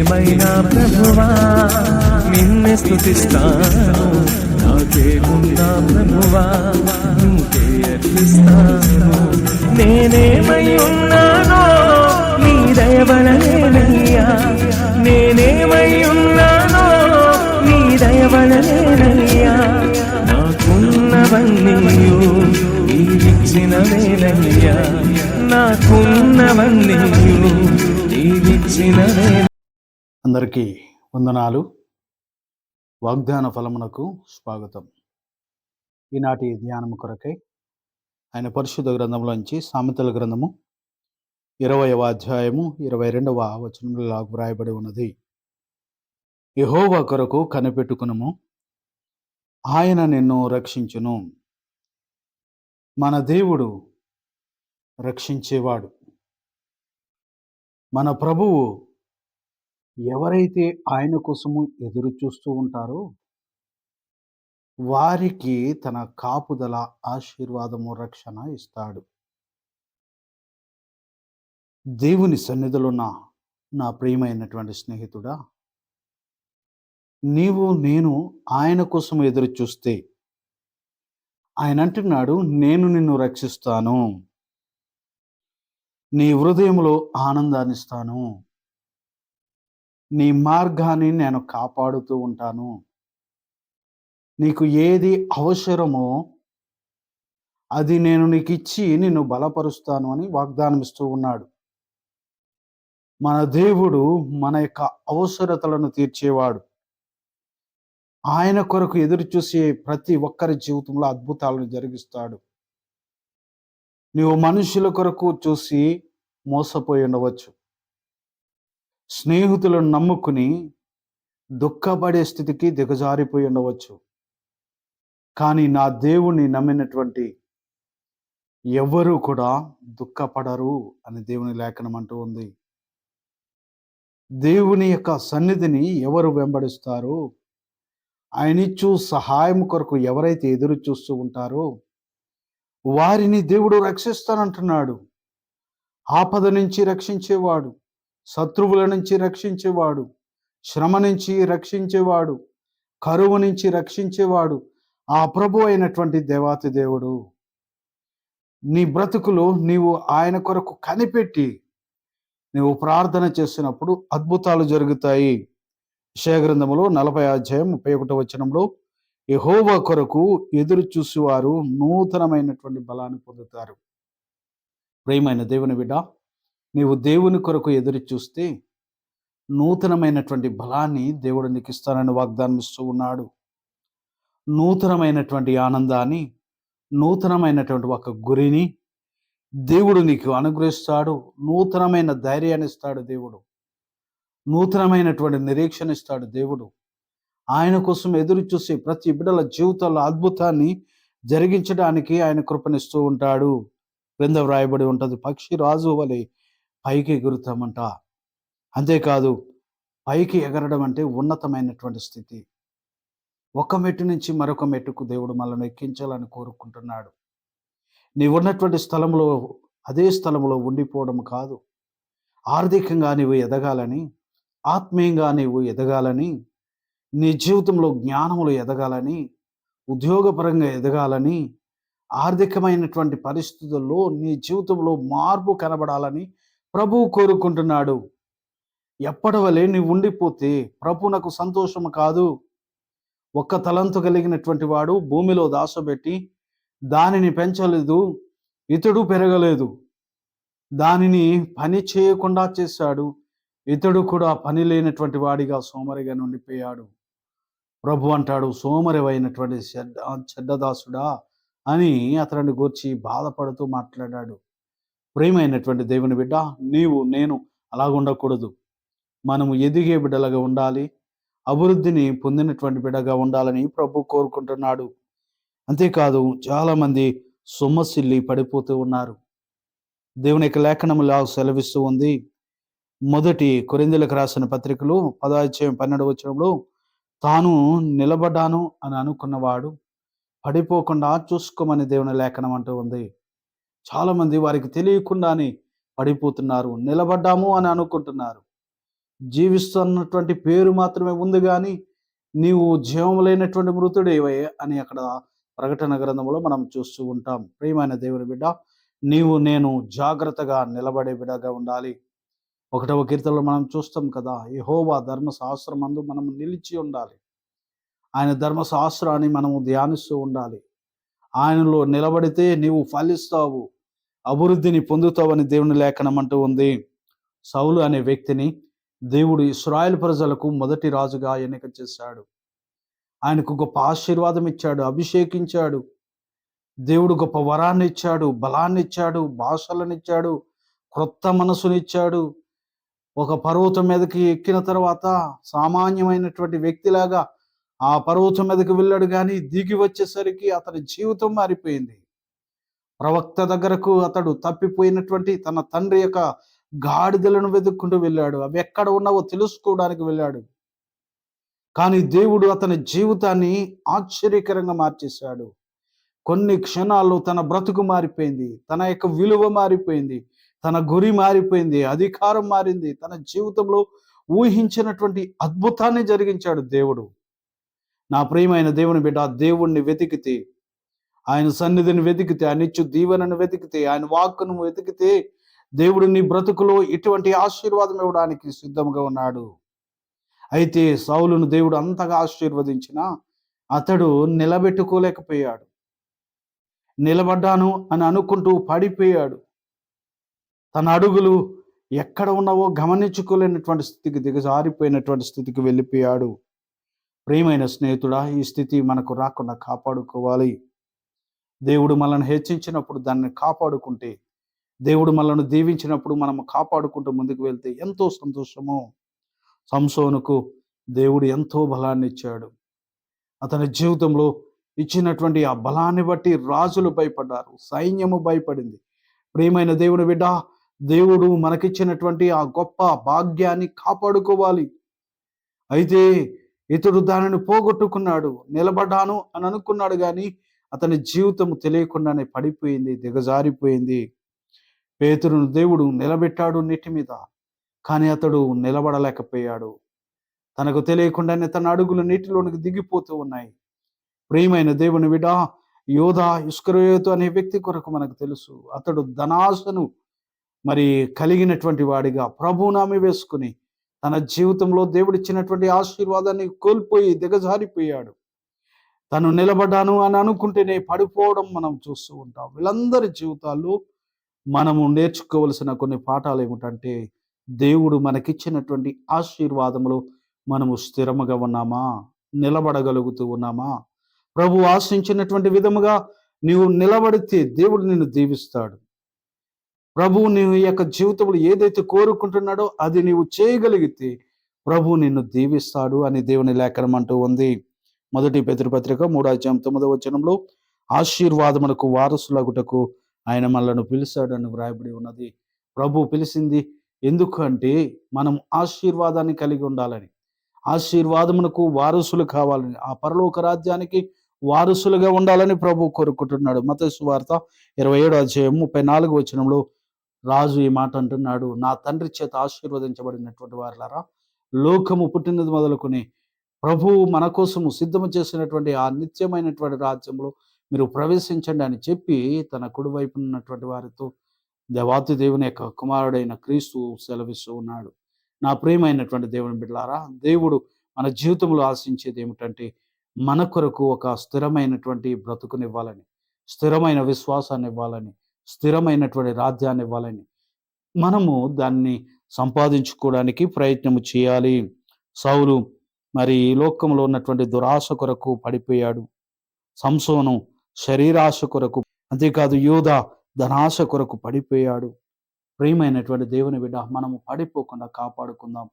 ఏదేమైనా ప్రభువా నిన్నే స్థుతిస్తాను నాకేముందా ప్రభువా నీకే అర్పిస్తాను. నేనేమై ఉన్నానో నీ దయవలనేనయ్యా నేనేమై ఉన్నానో నీ దయవలనేనయ్యా నాకున్నవన్నీయు నీవిచ్చిన వేలయ్యా నాకున్నవన్నీయు నీవిచ్చిన వేల అందరికీ వందనాలు. వాగ్దాన ఫలమునకు స్వాగతం. ఈనాటి ధ్యానము కొరకై ఆయన పరిశుద్ధ గ్రంథంలోంచి సామెతల గ్రంథము ఇరవయవ అధ్యాయము ఇరవై రెండవ వచనంలో వ్రాయబడి ఉన్నది. యెహోవా కొరకు కనిపెట్టుకునము. ఆయన నిన్ను రక్షించును. మన దేవుడు రక్షించేవాడు. మన ప్రభువు ఎవరైతే ఆయన కోసము ఎదురు చూస్తూ ఉంటారో వారికి తన కాపుదల ఆశీర్వాదము రక్షణ ఇస్తాడు. దేవుని సన్నిధిలో నా నా ప్రియమైనటువంటి స్నేహితుడా నీవు నేను ఆయన కోసం ఎదురు చూస్తే ఆయన అంటున్నాడు నేను నిన్ను రక్షిస్తాను. నీ హృదయంలో ఆనందాన్నిస్తాను నీ మార్గాన్ని నేను కాపాడుతూ ఉంటాను. నీకు ఏది అవసరమో అది నేను నీకు ఇచ్చి నిన్ను బలపరుస్తాను అని వాగ్దానం ఇస్తూ ఉన్నాడు. మన దేవుడు మన యొక్క అవసరతలను తీర్చేవాడు. ఆయన కొరకు ఎదురు చూసే ప్రతి ఒక్కరి జీవితంలో అద్భుతాలను జరిగిస్తాడు. నీవు మనుషుల కొరకు చూసి మోసపోయి ఉండవచ్చు. స్నేహితులను నమ్ముకుని దుఃఖపడే స్థితికి దిగజారిపోయి ఉండవచ్చు. కానీ నా దేవుణ్ణి నమ్మినటువంటి ఎవ్వరూ కూడా దుఃఖపడరు అని దేవుని లేఖనం అంటూ ఉంది. దేవుని యొక్క సన్నిధిని ఎవరు వెంబడిస్తారు? ఆయనిచ్చు సహాయం కొరకు ఎవరైతే ఎదురు చూస్తూ ఉంటారో వారిని దేవుడు రక్షిస్తానంటున్నాడు. ఆపద నుంచి రక్షించేవాడు. శత్రువుల నుంచి రక్షించేవాడు శ్రమ నుంచి రక్షించేవాడు కరువు నుంచి రక్షించేవాడు ఆ ప్రభు అయినటువంటి దేవాతి దేవుడు. నీ బ్రతుకులు నీవు ఆయన కొరకు కనిపెట్టి నీవు ప్రార్థన చేసినప్పుడు అద్భుతాలు జరుగుతాయి. విషయగ్రంథములో నలభై అధ్యాయం ముప్పై ఒకటో వచనంలో యహోవా కొరకు ఎదురు చూసేవారు నూతనమైనటువంటి బలాన్ని పొందుతారు. ప్రేమైన దేవుని బిడ్డ నీవు దేవుని కొరకు ఎదురు చూస్తే నూతనమైనటువంటి బలాన్ని దేవుడు నీకు ఇస్తానని వాగ్దానం ఇస్తూ ఉన్నాడు. నూతనమైనటువంటి ఆనందాన్ని నూతనమైనటువంటి ఒక గురిని దేవుడు నీకు అనుగ్రహిస్తాడు. నూతనమైన ధైర్యాన్ని ఇస్తాడు దేవుడు. నూతనమైనటువంటి నిరీక్షణ ఇస్తాడు దేవుడు. ఆయన కోసం ఎదురు చూసి ప్రతి బిడ్డల జీవితాల్లో అద్భుతాన్ని జరిగించడానికి ఆయన కృపనిస్తూ ఉంటాడు. క్రింద వ్రాయబడి ఉంటుంది. పక్షి రాజు వలె పైకి ఎగురుతామంట. అంతేకాదు పైకి ఎగరడం అంటే ఉన్నతమైనటువంటి స్థితి. ఒక మెట్టు నుంచి మరొక మెట్టుకు దేవుడు మనల్ని ఎక్కించాలని కోరుకుంటున్నాడు. నీవు ఉన్నటువంటి స్థలంలో అదే స్థలంలో ఉండిపోవడం కాదు. ఆర్థికంగా నీవు ఎదగాలని ఆత్మీయంగా నీవు ఎదగాలని నీ జీవితంలో జ్ఞానములు ఎదగాలని ఉద్యోగపరంగా ఎదగాలని ఆర్థికమైనటువంటి పరిస్థితుల్లో నీ జీవితంలో మార్పు కనబడాలని ప్రభువు కోరుకుంటున్నాడు. ఎప్పటివలే నీవు ఉండిపోతే ప్రభునకు సంతోషం కాదు. ఒక్క తలంతు కలిగినటువంటి వాడు భూమిలో దాచబెట్టి దానిని పెంచలేదు ఇతడు పెరగలేదు. దానిని పని చేయకుండా చేశాడు ఇతడు కూడా పని లేనటువంటి వాడిగా సోమరిగా ఉండిపోయాడు ప్రభు అంటాడు సోమరివైనటువంటి చెడ్డ చెడ్డదాసుడా అని అతనిని గూర్చి బాధపడుతూ మాట్లాడాడు. ప్రేమైనటువంటి దేవుని బిడ్డ నీవు నేను అలాగ ఉండకూడదు మనము ఎదిగే బిడ్డలుగా ఉండాలి. అభివృద్ధిని పొందినటువంటి బిడ్డగా ఉండాలని ప్రభు కోరుకుంటున్నాడు. అంతేకాదు చాలామంది సొమ్మసిల్లి పడిపోతూ ఉన్నారు. దేవుని యొక్క లేఖనములా సెలవిస్తూ ఉంది. మొదటి కొరిందులకు రాసిన పత్రికలు పదాధ్యాయం పన్నెండు వచ్చినప్పుడు తాను నిలబడ్డాను అని అనుకున్నవాడు పడిపోకుండా చూసుకోమని దేవుని లేఖనం అంటూ ఉంది. చాలామంది వారికి తెలియకుండానే పడిపోతున్నారు. నిలబడ్డాము అని అనుకుంటున్నారు. జీవిస్తున్నటువంటి పేరు మాత్రమే ఉంది కానీ నీవు జీవం లేనటువంటి మృతుడేవే అని అక్కడ ప్రకటన గ్రంథంలో మనం చూస్తూ ఉంటాం. ప్రియమైన దేవుని బిడ్డ నీవు నేను జాగ్రత్తగా నిలబడే బిడగా ఉండాలి. ఒకటవ కీర్తనలో మనం చూస్తాం కదా యెహోవా ధర్మశాస్త్రం అందు మనం నిలిచి ఉండాలి. ఆయన ధర్మశాస్త్రాన్ని మనము ధ్యానిస్తూ ఉండాలి. ఆయనలో నిలబడితే నీవు ఫలిస్తావు. అభివృద్ధిని పొందుతావని దేవుని లేఖనం అంటూ ఉంది. సౌలు అనే వ్యక్తిని దేవుడు ఇస్రాయల్ ప్రజలకు మొదటి రాజుగా ఎన్నిక చేశాడు. ఆయనకు గొప్ప ఆశీర్వాదం ఇచ్చాడు అభిషేకించాడు. దేవుడు గొప్ప వరాన్ని ఇచ్చాడు బలాన్ని ఇచ్చాడు భాషలను ఇచ్చాడు క్రొత్త మనసునిచ్చాడు ఒక పర్వతం మీదకి ఎక్కిన తర్వాత సామాన్యమైనటువంటి వ్యక్తిలాగా ఆ పర్వతం మీదకి వెళ్ళాడు కానీ దిగి వచ్చేసరికి అతని జీవితం మారిపోయింది. ప్రవక్త దగ్గరకు అతడు తప్పిపోయినటువంటి తన తండ్రి యొక్క గాడిదలను వెతుక్కుంటూ వెళ్ళాడు. అవి ఎక్కడ ఉన్నావో తెలుసుకోవడానికి వెళ్ళాడు. కానీ దేవుడు అతని జీవితాన్ని ఆశ్చర్యకరంగా మార్చేశాడు. కొన్ని క్షణాల్లో తన బ్రతుకు మారిపోయింది. తన యొక్క విలువ మారిపోయింది. తన గురి మారిపోయింది. అధికారం మారింది. తన జీవితంలో ఊహించినటువంటి అద్భుతాన్ని జరిగించాడు దేవుడు. నా ప్రియమైన దేవుని బిడ్డ దేవుణ్ణి వెతికితే ఆయన సన్నిధిని వెతికితే ఆయన ఇచ్చు దీవెనను వెతికితే ఆయన వాక్కును వెతికితే దేవుడు నీ బ్రతుకులో ఇటువంటి ఆశీర్వాదం ఇవ్వడానికి సిద్ధంగా ఉన్నాడు. అయితే సౌలును దేవుడు అంతగా ఆశీర్వదించిన అతడు నిలబెట్టుకోలేకపోయాడు. నిలబడ్డాను అని అనుకుంటూ పడిపోయాడు. తన అడుగులు ఎక్కడ ఉన్నావో గమనించుకోలేనటువంటి స్థితికి దిగజారిపోయినటువంటి స్థితికి వెళ్ళిపోయాడు. ప్రియమైన స్నేహితుడా ఈ స్థితి మనకు రాకుండా కాపాడుకోవాలి. దేవుడు మనల్ని హెచ్చించినప్పుడు దాన్ని కాపాడుకుంటే దేవుడు మనల్ని దీవించినప్పుడు మనం కాపాడుకుంటూ ముందుకు వెళ్తే ఎంతో సంతోషము. సంసోనుకు దేవుడు ఎంతో బలాన్ని ఇచ్చాడు. అతని జీవితంలో ఇచ్చినటువంటి ఆ బలాన్ని బట్టి రాజులు భయపడ్డారు సైన్యము భయపడింది. ప్రియమైన దేవుని బిడ్డ దేవుడు మనకిచ్చినటువంటి ఆ గొప్ప భాగ్యాన్ని కాపాడుకోవాలి. అయితే ఇతడు దానిని పోగొట్టుకున్నాడు నిలబడ్డాను అని అనుకున్నాడు కానీ అతని జీవితం తెలియకుండానే పడిపోయింది దిగజారిపోయింది. పేతురును దేవుడు నిలబెట్టాడు నీటి మీద కానీ అతడు నిలబడలేకపోయాడు. తనకు తెలియకుండానే తన అడుగులు నీటిలోనికి దిగిపోతూ ఉన్నాయి. ప్రియమైన దేవుని విడా యోధ ఇష్కరయోతు అనే వ్యక్తి కొరకు మనకు తెలుసు. అతడు ధనాశను మరి కలిగినటువంటి వాడిగా ప్రభునామి వేసుకుని తన జీవితంలో దేవుడిచ్చినటువంటి ఆశీర్వాదాన్ని కోల్పోయి దిగజారిపోయాడు. తను నిలబడ్డాను అని అనుకుంటేనే పడిపోవడం మనం చూస్తూ ఉంటాం. వీళ్ళందరి జీవితాల్లో మనము నేర్చుకోవలసిన కొన్ని పాఠాలు ఏమిటంటే దేవుడు మనకిచ్చినటువంటి ఆశీర్వాదములు మనము స్థిరముగా ఉన్నామా? నిలబడగలుగుతూ ఉన్నామా? ప్రభు ఆశించినటువంటి విధముగా నీవు నిలబడితే దేవుడు నిన్ను దీవిస్తాడు. ప్రభు నీ యొక్క జీవితంలో ఏదైతే కోరుకుంటున్నాడో అది నీవు చేయగలిగితే ప్రభు నిన్ను దీవిస్తాడు అని దేవుని లేఖనం అంటూ ఉంది. మొదటి పెతృపత్రిక మూడో అధ్యాయం తొమ్మిదో వచనంలో ఆశీర్వాదములకు వారసులగుటకు ఆయన మనలను పిలిచాడని వ్రాయబడి ఉన్నది. ప్రభు పిలిచింది ఎందుకు అంటే మనం ఆశీర్వాదాన్ని కలిగి ఉండాలని ఆశీర్వాదమునకు వారసులు కావాలని ఆ పరలోక రాజ్యానికి వారసులుగా ఉండాలని ప్రభు కోరుకుంటున్నాడు. మత సువార్త ఇరవై ఏడు అధ్యాయం ముప్పై నాలుగు వచనంలో రాజు ఈ మాట అంటున్నాడు నా తండ్రి చేత ఆశీర్వదించబడినటువంటి వారులారా లోకము పుట్టినది మొదలుకొని ప్రభువు మన కోసము సిద్ధము చేసినటువంటి ఆ నిత్యమైనటువంటి రాజ్యంలో మీరు ప్రవేశించండి అని చెప్పి తన కుడివైపు ఉన్నటువంటి వారితో దేవాతి దేవుని యొక్క కుమారుడైన క్రీస్తు సెలవిస్తూ ఉన్నాడు. నా ప్రియమైనటువంటి దేవుని బిడ్డలారా దేవుడు మన జీవితంలో ఆశించేది ఏమిటంటే మన కొరకు ఒక స్థిరమైనటువంటి బ్రతుకునివ్వాలని స్థిరమైన విశ్వాసాన్ని ఇవ్వాలని స్థిరమైనటువంటి రాజ్యాన్ని ఇవ్వాలని మనము దాన్ని సంపాదించుకోవడానికి ప్రయత్నం చేయాలి. సౌలు మరి ఈ లోకంలో ఉన్నటువంటి దురాశ కొరకు పడిపోయాడు. సంసోను శరీరాశ కొరకు అంతేకాదు యోధ ధనాశ కొరకు పడిపోయాడు. ప్రియమైనటువంటి దేవుని బిడ్డ మనము పడిపోకుండా కాపాడుకుందాం.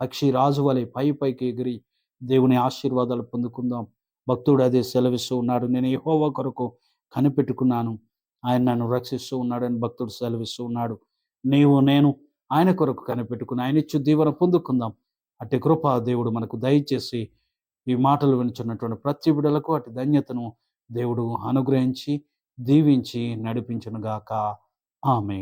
పక్షి రాజు వలె పై పైకి ఎగిరి దేవుని ఆశీర్వాదాలు పొందుకుందాం. భక్తుడు అదే సెలవిస్తూ ఉన్నాడు నేను యెహోవా కొరకు కనిపెట్టుకున్నాను. ఆయన నన్ను రక్షిస్తూ ఉన్నాడని భక్తుడు సెలవిస్తూ ఉన్నాడు. నీవు నేను ఆయన కొరకు కనిపెట్టుకుని ఆయన ఇచ్చు దీవెన పొందుకుందాం. అట్టి కృప దేవుడు మనకు దయచేసి ఈ మాటలు వినుచున్నటువంటి ప్రతి బిడలకు అటు ధన్యతను దేవుడు అనుగ్రహించి దీవించి నడిపించునుగాక. ఆమె